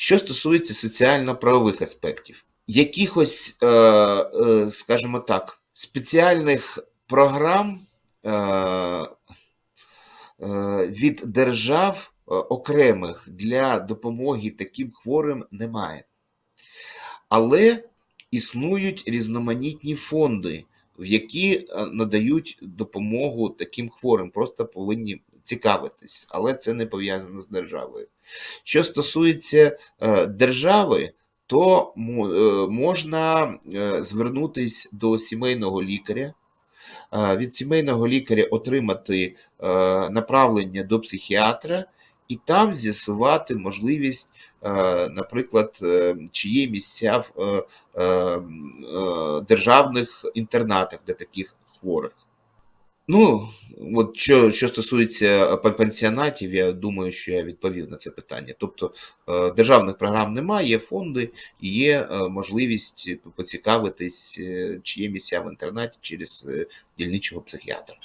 Що стосується соціально-правових аспектів, якихось, е, е, скажімо так, спеціальних програм е, від держав окремих для допомоги таким хворим немає. Але існують різноманітні фонди, в які надають допомогу таким хворим, просто повинні цікавитись, але це не пов'язано з державою. Що стосується е, держави, то е, можна е, звернутись до сімейного лікаря, від сімейного лікаря отримати направлення до психіатра і там з'ясувати можливість, наприклад, чи є місця в державних інтернатах для таких хворих. Ну, от що, що стосується пенсіонатів, пансіонатів, я думаю, що я відповів на це питання. Тобто е, державних програм немає, є фонди є е, можливість поцікавитись, е, чи є місця в інтернаті через е, дільничого психіатра.